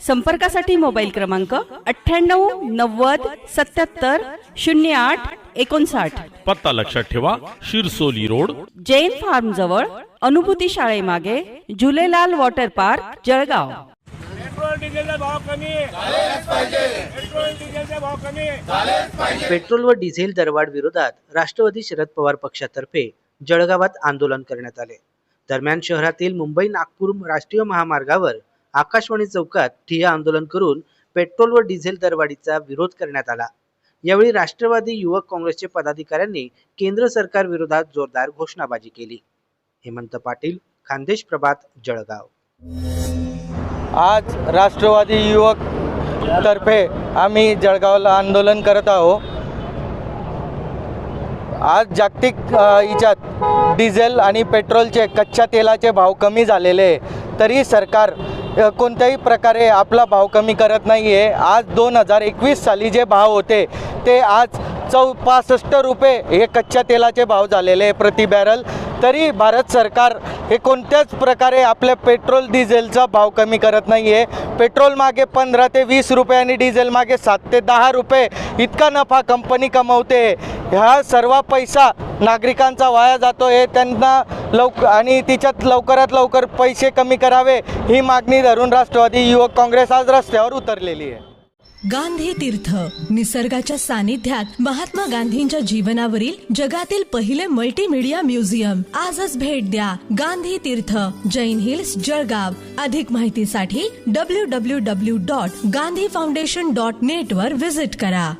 संपर्कासाठी मोबाईल क्रमांक अठ्ठ्याण्णव नव्वद सत्याहत्तर शून्य आठ एकोणसाठ. पत्ता लक्षात ठेवा शिरसोली रोड. जैन फार्म जवळ Anubhuti शाळेमागे Jhulelal water park Jalgaon. Petrol डिझेलचा भाव कमी. पेट्रोल डिझेलचा भाव कमी. पेट्रोल व डिझेल दरवाढ विरोधात राष्ट्रवादी शरद पवार पक्षातर्फे जळगावात आंदोलन करण्यात आले. दरम्यान शहरातील मुंबई नागपूर राष्ट्रीय महामार्गावर आकाशवाणी चौकात ठिय्या आंदोलन करून पेट्रोल व डिझेल दरवाढीचा विरोध करण्यात आला. यावेळी राष्ट्रवादी युवक काँग्रेसचे पदाधिकाऱ्यांनी केंद्र सरकार विरोधात जोरदार घोषणाबाजी केली. हेमंत पाटील खानदेश प्रभात जळगाव. आज राष्ट्रवादी युवक तर्फे आम्ही जळगावला आंदोलन करत आहोत. आज जागतिक अ, हिच्यात डिझेल आणि पेट्रोलचे कच्च्या तेलाचे भाव कमी झालेले तरी सरकार कोणत्याही प्रकारे आपला भाव कमी करत नाही आहे आज दोन हजार एकवीस साली जे भाव होते ते आज चौ पासष्ट रुपये हे कच्च्या तेलाचे भाव झालेले आहे प्रति बॅरल. तरी भारत सरकार हे कोणत्याच प्रकारे आपल्या पेट्रोल डिझेलचा भाव कमी करत नाही आहे पेट्रोल मागे पंधरा ते वीस रुपये आणि डिझेल मागे सात ते दहा रुपये इतका नफा कंपनी कमवते. ह्या सर्व पैसा नागरिकांचा वाया जातो आहे त्यांना लवक आणि तिच्यात लवकरात लवकर पैसे कमी करावे ही मागणी धरून राष्ट्रवादी युवक काँग्रेस आज रस्त्यावर उतरलेली आहे. गांधी तीर्थ निसर्गाच्या सानिध्यात महात्मा गांधींच्या जीवनावरील जगातील पहिले मल्टीमीडिया म्युझियम आजच भेट द्या गांधी तीर्थ जैन हिल्स जळगाव. अधिक माहितीसाठी W W W dot Gandhi foundation dot net वर विजिट करा.